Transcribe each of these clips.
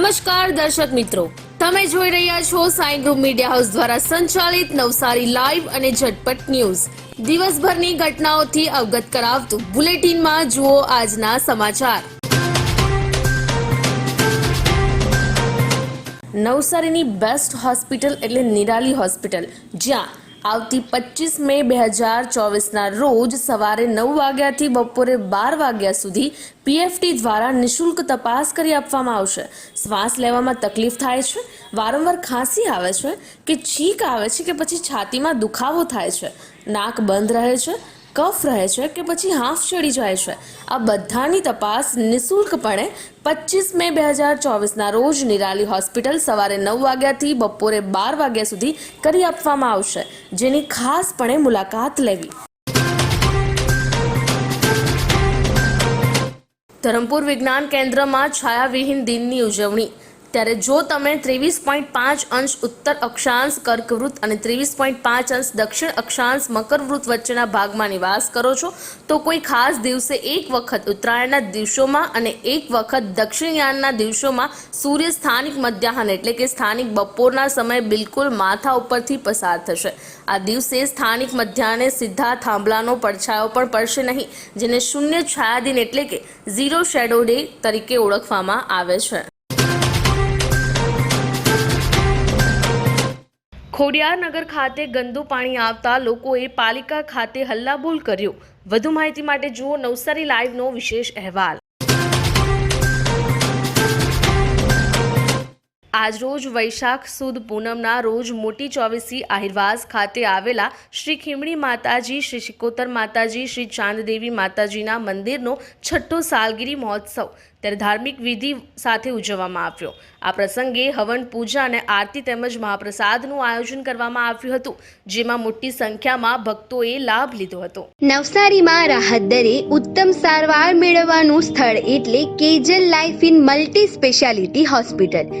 નમસ્કાર દર્શક મિત્રો. તમે જોઈ રહ્યા છો સાઈ ગ્રુપ મીડિયા હાઉસ દ્વારા સંચાલિત નવસારી લાઈવ અને ઝટપટ ન્યૂઝ. દિવસભરની ઘટનાઓથી અવગત કરાવતું બુલેટિનમાં જુઓ આજના સમાચાર. નવસારીની બેસ્ટ હોસ્પિટલ એટલે નિરાલી હોસ્પિટલ જ્યાં આવતી પચીસ મે બે હજાર ચોવીસના રોજ સવારે નવ વાગ્યાથી બપોરે બાર વાગ્યા સુધી પીએફટી દ્વારા નિઃશુલ્ક તપાસ કરી આપવામાં આવશે. શ્વાસ લેવામાં તકલીફ થાય છે, વારંવાર ખાંસી આવે છે, કે છીંક આવે છે કે પછી છાતીમાં દુખાવો થાય છે. નાક બંધ રહે છે કફ રહે છે કે પછી હાંફ ચડી જાય છે? આ બધાની તપાસ નિઃશુલ્કપણે પચીસ મે બે હજાર ચોવીસના રોજ નિરાલી હોસ્પિટલ સવારે નવ વાગ્યાથી બપોરે બાર વાગ્યા સુધી કરી આપવામાં આવશે. જેની ખાસપણે મુલાકાત લેવી. ધરમપુર વિજ્ઞાન કેન્દ્રમાં છાયાવિહીન દિનની ઉજવણી. ત્યારે જો તમે ત્રેવીસ પોઈન્ટ પાંચ અંશ ઉત્તર અક્ષાંશ કર્કવૃત અને ત્રેવીસ પોઈન્ટ પાંચ અંશ દક્ષિણ અક્ષાંશ મકરવૃત વચ્ચેના ભાગમાં નિવાસ કરો છો, તો કોઈ ખાસ દિવસે એક વખત ઉત્તરાયણના દિવસોમાં અને એક વખત દક્ષિણયાનના દિવસોમાં સૂર્ય સ્થાનિક મધ્યાહન એટલે કે સ્થાનિક બપોરના સમયે બિલકુલ માથા ઉપરથી પસાર થશે. આ દિવસે સ્થાનિક મધ્યાહને સીધા થાંભલાનો પડછાયો પણ પડશે નહીં, જેને શૂન્ય છાયાદિન એટલે કે ઝીરો શેડો ડે તરીકે ઓળખવામાં આવે છે. ખોડિયારનગર ખાતે ગંદુ પાણી આવતા લોકોએ પાલિકા ખાતે હલ્લાબોલ કર્યો. વધુ માહિતી માટે જુઓ નવસારી લાઈવનો વિશેષ અહેવાલ. આજરોજ વૈશાખ સુદ પૂનમના રોજ મોટી ચોવીસી આહિરવાસ ખાતે આવેલા શ્રી ખીમડી માતાજી, શ્રી શિકોતર માતાજી, શ્રી ચાંદદેવી માતાજીના મંદિરનો છઠ્ઠો સાલગીરી મહોત્સવ ત્યારે ધાર્મિક વિધિ સાથે ઉજવવામાં આવ્યો. આ પ્રસંગે હવન પૂજા અને આરતી તેમજ મહાપ્રસાદનું આયોજન કરવામાં આવ્યું હતું, જેમાં મોટી સંખ્યામાં ભક્તોએ લાભ લીધો હતો. નવસારીમાં રાહત દરે ઉત્તમ સારવાર મેળવવાનું સ્થળ એટલે Kejal life in multi speciality hospital.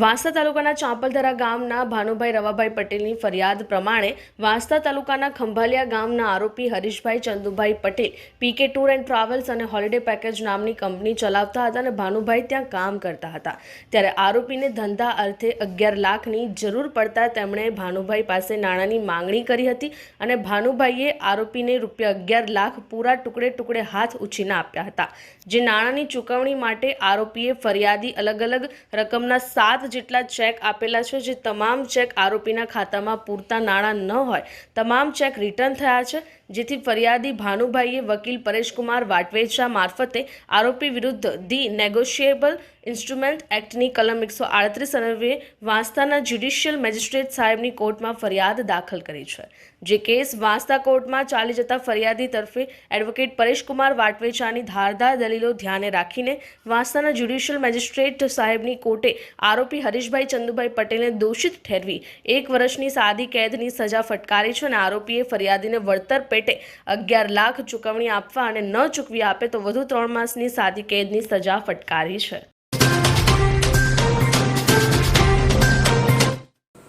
Vansda તાલુકાના ચાંપલધરા ગામના ભાનુભાઈ રવાભાઈ પટેલની ફરિયાદ પ્રમાણે વાંસદા તાલુકાના ખંભાલિયા ગામના આરોપી Harishbhai Chandubhai Patel PK tour and travels અને હોલિડે પેકેજ નામની કંપની ચલાવતા હતા અને ભાનુભાઈ ત્યાં કામ કરતા હતા. ત્યારે આરોપીને ધંધા અર્થે અગિયાર લાખની જરૂર પડતા તેમણે ભાનુભાઈ પાસે નાણાંની માંગણી કરી હતી અને ભાનુભાઈએ આરોપીને રૂપિયા અગિયાર લાખ પૂરા ટુકડે ટુકડે હાથ ઉછીને આપ્યા હતા. જે નાણાંની ચૂકવણી માટે આરોપીએ ફરિયાદી અલગ અલગ રકમના સાત જેટલા ચેક આપેલા છે, જે તમામ ચેક આરોપીના ખાતામાં પૂરતા નાણાં ન હોય, તમામ ચેક રિટર્ન થયા છે. જેથી ફરિયાદી ભાનુભાઈએ વકીલ પરેશકુમાર વાટવેચા મારફતે આરોપી વિરુદ્ધ ધી નેગોશિયેબલ ઇન્સ્ટ્રુમેન્ટ એક્ટની કલમ એકસો આડત્રીસ અન્વયે વાંસદાના જ્યુડિશિયલ મેજિસ્ટ્રેટ સાહેબની કોર્ટમાં ફરિયાદ દાખલ કરી છે. જે કેસ વાંસદા કોર્ટમાં ચાલી જતા ફરિયાદી તરફે એડવોકેટ પરેશકુમાર વાટવેચાની ધારદાર દલીલો ધ્યાને રાખીને વાંસદાના જ્યુડિશિયલ મેજિસ્ટ્રેટ સાહેબની કોર્ટે આરોપી હરીશભાઈ ચંદુભાઈ પટેલને દોષિત ઠેરવી એક વર્ષની સાદી કેદની સજા ફટકારી છે અને આરોપીએ ફરિયાદીને વળતર પેટે અગિયાર લાખ ચૂકવણી આપવા અને ન ચૂકવી આપે તો વધુ ત્રણ માસની સાદી કેદની સજા ફટકારી છે.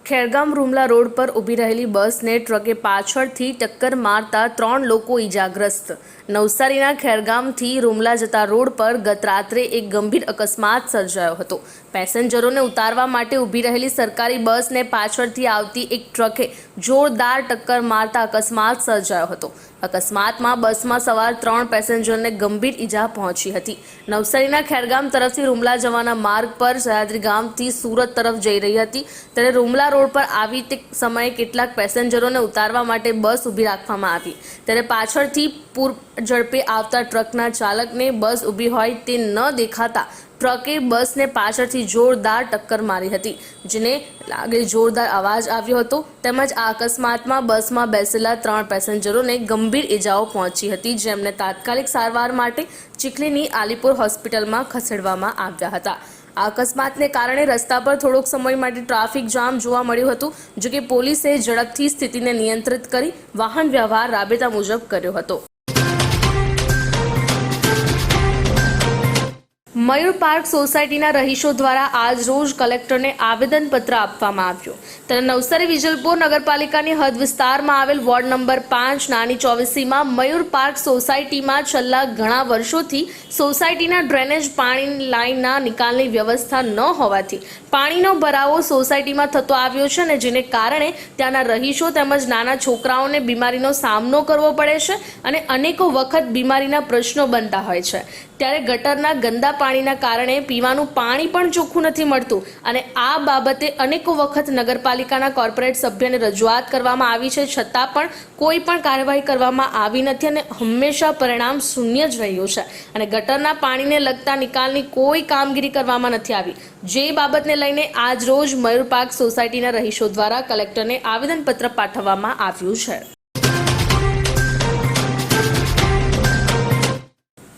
ખેરગામ રૂમલા રોડ પર ઊભી રહેલી બસને ટ્રકે પાછળથી ટક્કર મારતા ત્રણ લોકો ઈજાગ્રસ્ત. નવસારીના ખેરગામથી રૂમલા જતા રોડ પર ગત રાત્રે એક ગંભીર અકસ્માત સર્જાયો હતો. પેસેન્જરોને ઉતારવા માટે ઊભી રહેલી સરકારી બસને પાછળથી આવતી એક ટ્રકે જોરદાર ટક્કર મારતા અકસ્માત સર્જાયો હતો. અકસ્માતમાં બસમાં સવાર ત્રણ પેસેન્જરને ગંભીર ઈજા પહોંચી હતી. નવસારીના ખેરગામ તરફથી રૂમલા જવાના માર્ગ પર સહ્યાદ્રી ગામથી સુરત તરફ જઈ રહી હતી. ત્યારે રૂમલા રોડ પર આવી તે સમયે કેટલાક પેસેન્જરોને ઉતારવા માટે બસ ઊભી રાખવામાં આવી. ત્યારે પાછળથી પૂર ઝડપે આવતા ટ્રકના ચાલકને બસ ઊભી હોય તે ન દેખાતા ટ્રકે બસને પાછળથી જોરદાર ટક્કર મારી હતી, જેને લાગે જોરદાર અવાજ આવ્યો હતો. તેમજ આ અકસ્માતમાં બસમાં બેસેલા ત્રણ પેસેન્જરોને ગંભીર ઇજાઓ પહોંચી હતી, જેમને તાત્કાલિક સારવાર માટે ચીખલીની આલીપુર હોસ્પિટલમાં ખસેડવામાં આવ્યા હતા. આ અકસ્માતને કારણે રસ્તા પર થોડોક સમય માટે ટ્રાફિક જામ જોવા મળ્યું હતું જો કે પોલીસે ઝડપથી સ્થિતિને નિયંત્રિત કરી વાહન વ્યવહાર રાબેતા મુજબ કર્યો હતો. મયુર પાર્ક સોસાયટીના રહીશો દ્વારા આજ રોજ કલેક્ટરને આવેદનપત્ર આપવામાં આવ્યું. ત્યારે નવસારી વિજલપુર નગરપાલિકાની હદ વિસ્તારમાં આવેલ વોર્ડ નંબર પાંચ નાની ચોવીસીમાં મયુર પાર્ક સોસાયટીમાં છેલ્લા ઘણા વર્ષોથી સોસાયટીના ડ્રેનેજ પાણીની લાઇનના નિકાલની વ્યવસ્થા ન હોવાથી પાણીનો ભરાવો સોસાયટીમાં થતો આવ્યો છે અને જેને કારણે ત્યાંના રહીશો તેમજ નાના છોકરાઓને બીમારીનો સામનો કરવો પડે છે અને અનેકો વખત બીમારીના પ્રશ્નો બનતા હોય છે. ત્યારે ગટરના ગંદા પાણીના કારણે પીવાનું પાણી પણ ચોખ્ખું નથી મળતું અને આ બાબતે અનેકો વખત નગરપાલિકાના કોર્પોરેટ સભ્યને રજૂઆત કરવામાં આવી છે, છતાં પણ કોઈ પણ કાર્યવાહી કરવામાં આવી નથી અને હંમેશા પરિણામ શૂન્ય જ રહ્યું છે. અને ગટરના પાણીને લગતા નિકાલની કોઈ કામગીરી કરવામાં નથી આવી. જે બાબતને લઈને આજ રોજ મયુર પાર્ક સોસાયટીના રહીશો દ્વારા કલેક્ટરને આવેદનપત્ર પાઠવવામાં આવ્યું છે.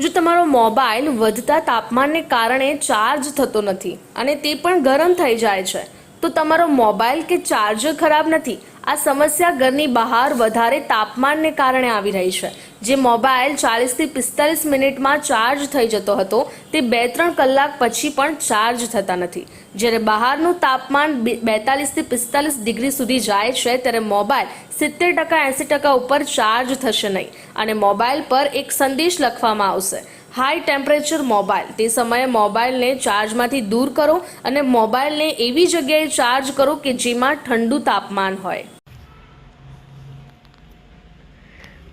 જો તમારો મોબાઈલ વધતા તાપમાનને કારણે ચાર્જ થતો નથી અને તે પણ ગરમ થઈ જાય છે, તો તમારો મોબાઈલ કે ચાર્જર ખરાબ નથી. આ સમસ્યા ઘરની બહાર વધારે તાપમાનને કારણે આવી રહી છે. જે મોબાઈલ ચાલીસથી પિસ્તાલીસ મિનિટમાં ચાર્જ થઈ જતો હતો, તે બે ત્રણ કલાક પછી પણ ચાર્જ થતા નથી. જ્યારે બહારનું તાપમાન બેતાલીસથી પિસ્તાલીસ ડિગ્રી સુધી જાય છે, ત્યારે મોબાઈલ સિત્તેર ટકા એંસી ટકા ઉપર ચાર્જ થશે નહીં. અને મોબાઈલ પર એક સંદેશ લખવામાં આવશે. High temperature mobile. તે સમયે મોબાઈલને ચાર્જમાંથી દૂર કરો અને મોબાઈલને એવી જગ્યાએ ચાર્જ કરો કે જેમાં ઠંડુ તાપમાન હોય.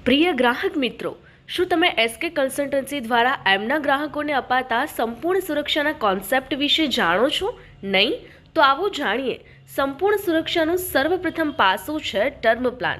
પ્રિય ગ્રાહક મિત્રો, શું તમે એસકે કન્સલ્ટન્સી દ્વારા એમના ગ્રાહકોને અપાતા સંપૂર્ણ સુરક્ષાના કોન્સેપ્ટ વિશે જાણો છો? નહીં? તો આવો જાણીએ. સંપૂર્ણ સુરક્ષાનું સર્વપ્રથમ પાસું છે ટર્મ પ્લાન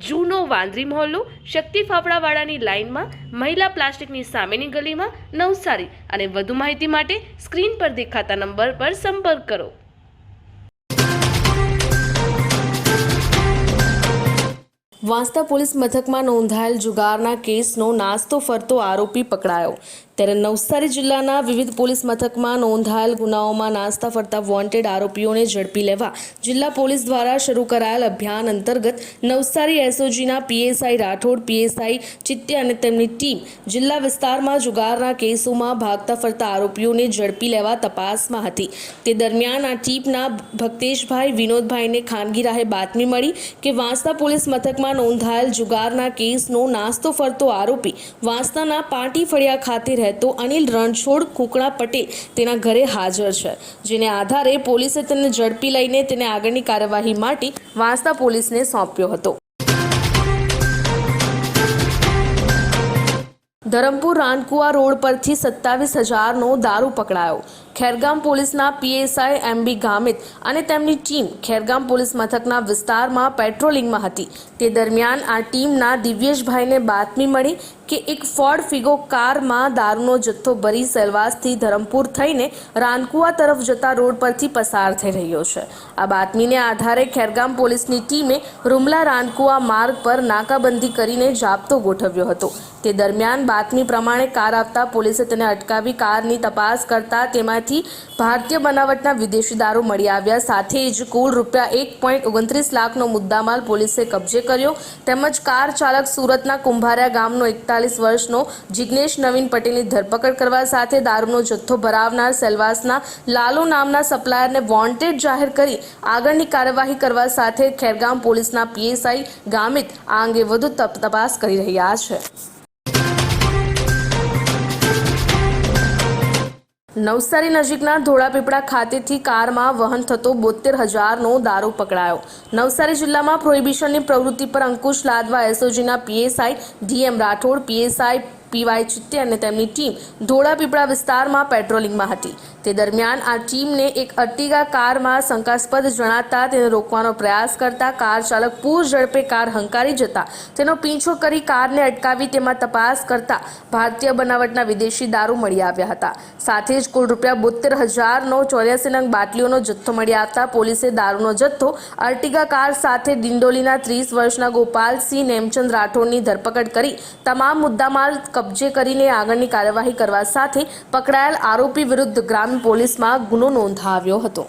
જૂનો વાંદરી મહોલ્લો શક્તિ ફાફડાવાળાની લાઇનમાં, મહિલા પ્લાસ્ટિકની સામેની ગલીમાં નવસારી અને વધુ માહિતી માટે સ્ક્રીન પર દેખાતા નંબર પર સંપર્ક કરો. વાંસદા પોલીસ મથકમાં નોંધાયેલ જુગારના કેસનો નાસ્તો ફરતો આરોપી પકડાયો. ત્યારે નવસારી જિલ્લાના વિવિધ પોલીસ મથકમાં નોંધાયેલ ગુનાઓમાં નાસ્તા ફરતા વોન્ટેડ આરોપીઓને ઝડપી લેવા જિલ્લા પોલીસ દ્વારા શરૂ કરાયેલ અભિયાન અંતર્ગત નવસારી એસઓજીના પીએસઆઈ રાઠોડ, પીએસઆઈ ચિત્તે અને તેમની ટીમ જિલ્લા વિસ્તારમાં જુગારના કેસોમાં ભાગતા ફરતા આરોપીઓને ઝડપી લેવા તપાસમાં હતી. તે દરમિયાન આ ટીમના ભક્તેશભાઈ, વિનોદભાઈને ખાનગી રાહે બાતમી મળી કે વાંસદા પોલીસ મથકમાં નોંધાયેલ જુગારના કેસનો નાસ્તો ફરતો આરોપી વાંસદાના પાટી ફળિયા ખાતે રહેતો અનિલ રણછોડ કુકણા પટેલ તેના ઘરે હાજર છે, જેને આધારે પોલીસે તેને ઝડપી લઈને તેને આગળની કાર્યવાહી માટે વાંસદા પોલીસને સોંપ્યો હતો. ધરમપુર રાનકુવા રોડ પરથી સત્તાવીસ હજારનો દારૂ પકડાયો. ખેરગામ પોલીસના પીએસઆઈ એમબી ગામિત અને તેમની ટીમ ખેરગામ પોલીસ મથકના વિસ્તારમાં પેટ્રોલિંગમાં હતી. તે દરમિયાન આ ટીમના દિવ્યેશભાઈને બાતમી મળી કે એક ફોર્ડ ફિગો કારમાં દારૂનો જથ્થો ભરી સેલવાસથી ધરમપુર થઈને રાનકુવા તરફ જતા રોડ પરથી પસાર થઈ રહ્યો છે. આ બાતમીને આધારે ખેરગામ પોલીસની ટીમે રૂમલા રાનકુવા માર્ગ પર નાકાબંધી કરીને જાપ્તો ગોઠવ્યો હતો. તે દરમિયાન બાતમી પ્રમાણે કાર આવતા પોલીસે તેને અટકાવી કારની તપાસ કરતા તેમાંથી ભારતીય બનાવટના વિદેશી દારૂ મળી આવ્યા. સાથે જ કુલ રૂપિયા એક પોઈન્ટ ઓગણત્રીસ લાખનો મુદ્દામાલ પોલીસે કબજે કર્યો. તેમજ કાર ચાલક સુરતના કુંભારિયા ગામનો એકતાલીસ વર્ષનો જિગ્નેશ નવીન પટેલની ધરપકડ કરવા સાથે દારૂનો જથ્થો ભરાવનાર સેલવાસના લાલુ નામના સપ્લાયરને વોન્ટેડ જાહેર કરી આગળની કાર્યવાહી કરવા સાથે ખેરગામ પોલીસના પીએસઆઈ ગામિત આ અંગે વધુ તપ- તપાસ કરી રહ્યા છે. નવસારી નજીકના ધોળાપીપળા ખાતેથી કારમાં વહન થતો બોતેર હજારનો દારૂ પકડાયો. નવસારી જિલ્લામાં પ્રોહિબિશનની પ્રવૃત્તિ પર અંકુશ લાદવા એસઓજીના PSI DM Rathod, PSI PY Chitte અને તેમની ટીમ ધોળાપીપળા વિસ્તારમાં પેટ્રોલિંગમાં હતી. તે દરમિયાન આ ટીમને એક અર્ટિગા કારમાં શંકાસ્પદ જણાતા તેને રોકવાનો પ્રયાસ કરતા કાર ચાલક પૂર ઝડપે કાર હંકારી જતા તેનો પીંછો કરી કારને અટકાવી તેમાં તપાસ કરતા ભારતીય બનાવટના વિદેશી દારૂ મળી આવ્યા હતા. સાથે જ કુલ રૂપિયા બોતેર હજારનો ચોર્યાસી નંગ બાટલીઓનો જથ્થો મળી આવતા પોલીસે દારૂનો જથ્થો અર્ટિગા કાર સાથે ડિંડોલીના ત્રીસ વર્ષના ગોપાલસિંહ નેમચંદ રાઠોડની ધરપકડ કરી તમામ મુદ્દામાલ કબજે કરીને આગળની કાર્યવાહી કરવા સાથે પકડાયેલ આરોપી વિરુદ્ધ ગ્રામ્ય પોલીસમાં ગુનો નોંધાવ્યો હતો.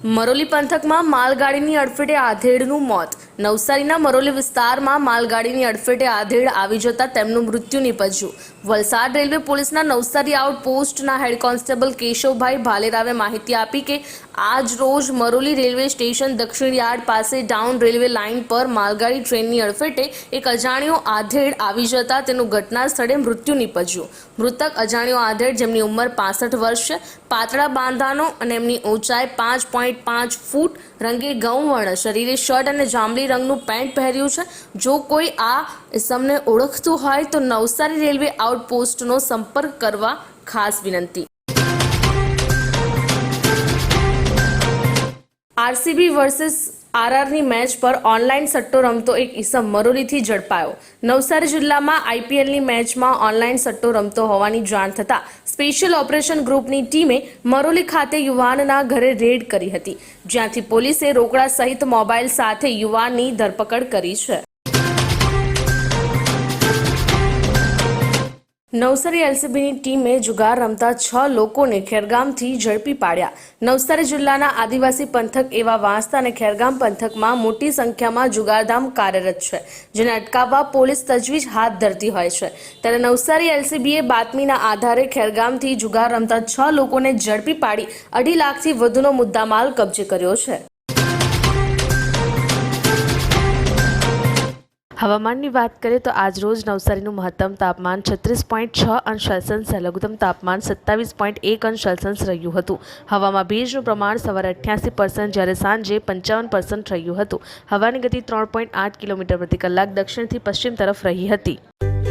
મરોલી પંથકમાં માલગાડીની અડફેટે આધેડનું મોત. નવસારીના મરોલી વિસ્તારમાં માલગાડીની અડફેટે આધેડ આવી જતા તેમનું મૃત્યુ નીપજ્યું. વલસાડ રેલવે પોલીસના નવસારી આઉટપોસ્ટના હેડ કોન્સ્ટેબલ કેશવભાઈ ભાલેરાવે માહિતી આપી કે આજ રોજ મરોલી રેલવે સ્ટેશન દક્ષિણ યાર્ડ પાસે ડાઉન રેલવે લાઇન પર માલગાડી ટ્રેનની અડફેટે એક અજાણ્યો આધેડ આવી જતા તેનું ઘટના સ્થળે મૃત્યુ નીપજ્યું. મૃતક અજાણ્યો આધેડ જેમની ઉંમર પાસઠ વર્ષ પાતળા બાંધાનો અને એમની ઊંચાઈ પાંચ પોઈન્ટ પાંચ ફૂટ, રંગે ગૌવર્ણ, શરીરે શર્ટ અને જાંબલી રંગનું પેન્ટ પહેર્યું છે. જો કોઈ આ ઇસમને ઓળખતું હોય તો નવસારી રેલવે આઉટપોસ્ટનો સંપર્ક કરવા ખાસ વિનંતી. આરસીબી વર્સેસ આરઆરની મેચ પર ઓનલાઈન સટ્ટો રમતો એક ઈસમ મરોલીથી ઝડપાયો. નવસારી જિલ્લામાં આઈપીએલની મેચમાં ઓનલાઈન સટ્ટો રમતો હોવાની જાણ થતાં સ્પેશિયલ ઓપરેશન ગ્રુપની ટીમે મરોલી ખાતે યુવાનના ઘરે રેડ કરી હતી. જ્યાંથી પોલીસે રોકડા સહિત મોબાઈલ સાથે યુવાનની ધરપકડ કરી છે. નવસારી એલસીબીની ટીમે જુગાર રમતા છ લોકોને ખેરગામથી ઝડપી પાડ્યા. નવસારી જિલ્લાના આદિવાસી પંથક એવા વાંસદા અને ખેરગામ પંથકમાં મોટી સંખ્યામાં જુગારધામ કાર્યરત છે, જેને અટકાવવા પોલીસ તજવીજ હાથ ધરતી હોય છે. ત્યારે નવસારી એલસીબીએ બાતમીના આધારે ખેરગામથી જુગાર રમતા છ લોકોને ઝડપી પાડી અઢી લાખથી વધુનો મુદ્દામાલ કબજે કર્યો છે. હવામાનની વાત કરીએ તો આજ રોજ નવસારીનું મહત્તમ તાપમાન છત્રીસ પોઈન્ટ છ અંશ સેલ્સિયસ લઘુત્તમ તાપમાન સત્તાવીસ પોઈન્ટ એક અંશ સેલ્સિયસ રહ્યું હતું. હવામાં ભેજનું પ્રમાણ સવારે અઠ્યાસી પર્સન્ટ જ્યારે સાંજે પંચાવન પર્સન્ટ રહ્યું હતું. હવાની ગતિ ત્રણ પોઈન્ટ આઠ કિલોમીટર પ્રતિ કલાક દક્ષિણથી પશ્ચિમ તરફ રહી હતી.